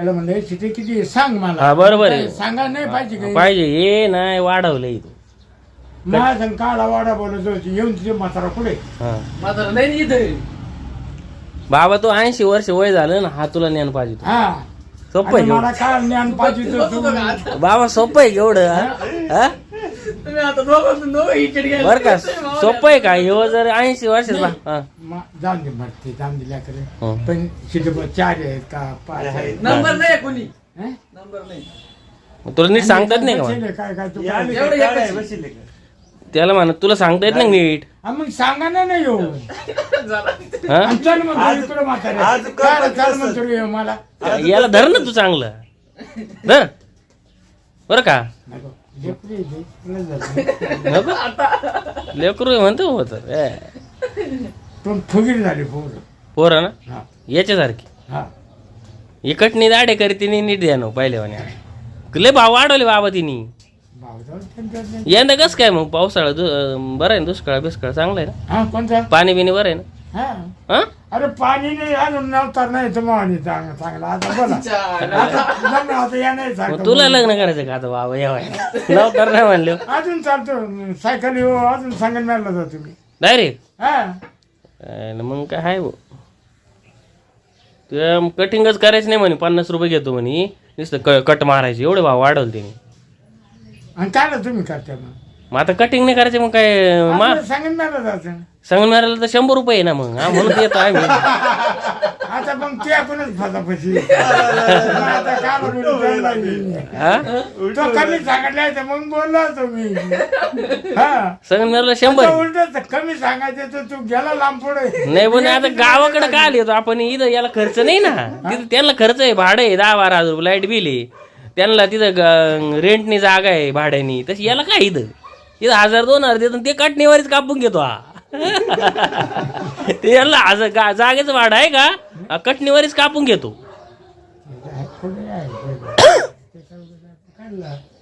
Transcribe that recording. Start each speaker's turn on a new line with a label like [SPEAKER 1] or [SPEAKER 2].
[SPEAKER 1] म्हणलं तिथे किती? सांग मला
[SPEAKER 2] हा, बरोबर आहे.
[SPEAKER 1] सांगा नाही पाहिजे काही
[SPEAKER 2] पाहिजे हे नाही वाढवलंय तू
[SPEAKER 1] माझा काळा वाडा बोलत होती येऊन तिथे म्हातारा कुठे
[SPEAKER 2] हा.
[SPEAKER 3] मात्र नाही इथे
[SPEAKER 2] बाबा तू ऐंशी वर्ष वय झालं ना हा तुला ज्ञान पाहिजे.
[SPEAKER 1] हा
[SPEAKER 2] सोपं आहे
[SPEAKER 1] मला
[SPEAKER 2] एवढं.
[SPEAKER 1] काय ज्ञान पाहिजे होतं?
[SPEAKER 2] बाबा सोपं आहे एवढं हा? हा?
[SPEAKER 3] तुम्ही आता दोघं दोघं इकडे गेले.
[SPEAKER 2] बर का सोपं आहे का? ह्यो जर ऐंशी वर्षाचा हा.
[SPEAKER 1] मा- जाऊन दे मरते जाऊन दिल्या करे
[SPEAKER 2] हं.
[SPEAKER 1] पण तिथे चार आहेत का पाच आहेत?
[SPEAKER 3] नंबर नाही कोणी.
[SPEAKER 1] हं?
[SPEAKER 3] नंबर नाही.
[SPEAKER 2] तुला नीट सांगतात नाही का? मला?
[SPEAKER 1] बसेल आहे, काय काय तू काय?
[SPEAKER 3] एवढं एकच आहे.
[SPEAKER 2] त्याला म्हणा तुला सांगता येत नाही नीट?
[SPEAKER 1] हा, मग सांगा ना नाही येऊ
[SPEAKER 3] झाला.
[SPEAKER 2] हा?
[SPEAKER 1] आणि चल मग इकडे म्हातारे?
[SPEAKER 4] आज
[SPEAKER 1] काय रे, चल मग तू ये मला.
[SPEAKER 2] याला धर ना तू चांगलं. धर. बर का?
[SPEAKER 1] नको. लेकरू.
[SPEAKER 2] नको म्हणतो होत
[SPEAKER 1] पण फुगीर झाली पोर.
[SPEAKER 2] पोरं ना?
[SPEAKER 1] हा.
[SPEAKER 2] याच्यासारखी
[SPEAKER 1] हा.
[SPEAKER 2] इकडनी दाडे करते नी नीट द्या नो पहिले म्हणे. लय भाव वाढवले बाबा तिने. यंदा कसं काय मग? पावसाळा बरं आहे ना दुष्काळ बिष्काळ चांगला आहे ना?
[SPEAKER 1] हा
[SPEAKER 2] पाणी बिणी बरं आहे ना?
[SPEAKER 1] हा? अरे पाणी नाही अजून नव्हता नाही तर चांगला चांगला आता बोला. आता लग्न आता या नाही
[SPEAKER 2] मग
[SPEAKER 1] सारखं.
[SPEAKER 2] तुला लग्न करायचं का आता बाबा? यावाय लवकर नाही म्हणले.
[SPEAKER 1] अजून चालतो सायकल येऊ अजून सांगेल मिळाला जातो तुम्ही.
[SPEAKER 2] डायरेक्ट?
[SPEAKER 1] हा?
[SPEAKER 2] मग काय आहे ते कटिंगच करायचं नाही म्हणे पन्नास रुपये घेतो म्हणे. नुसतं क कट मारायचे. एवढे भाव वाढवले त्याने.
[SPEAKER 1] आणि काय तुम्ही करता मग?
[SPEAKER 2] मग आता कटिंग नाही करायचे मग काय मा
[SPEAKER 1] आपलं सांगेल मिळाला जातं
[SPEAKER 2] सांगून मारायला तर शंभर रुपये आहे ना मग. हा म्हणून येतो आम्ही.
[SPEAKER 1] आता मग ते आपणच फसापशी आता काय बोलू त्यांना येईल.
[SPEAKER 2] हा?
[SPEAKER 1] तो कमी तर मग बोललो हा.
[SPEAKER 2] मारायला शंभर. आहे.
[SPEAKER 1] उलट कमी सांगायचं तर तू गेला लांब पुढे.
[SPEAKER 2] नाही पण आता गावाकडे का आली होतो? आपण इथं याला खर्च नाही ना. तिथं त्यांना खर्च आहे भाडं आहे दहा बारा हजार रुपये लाइट बिल आहे. त्यांना तिथं रेंटनी जागा आहे भाड्यानी. तशी याला काय इथं? इथं हजार दोन हजार देतो ते कटणीवरच कापून घेतो हा. ते याला हजार गा- जागेचं भाडं आहे का? कटणीवरच कापून घेतो.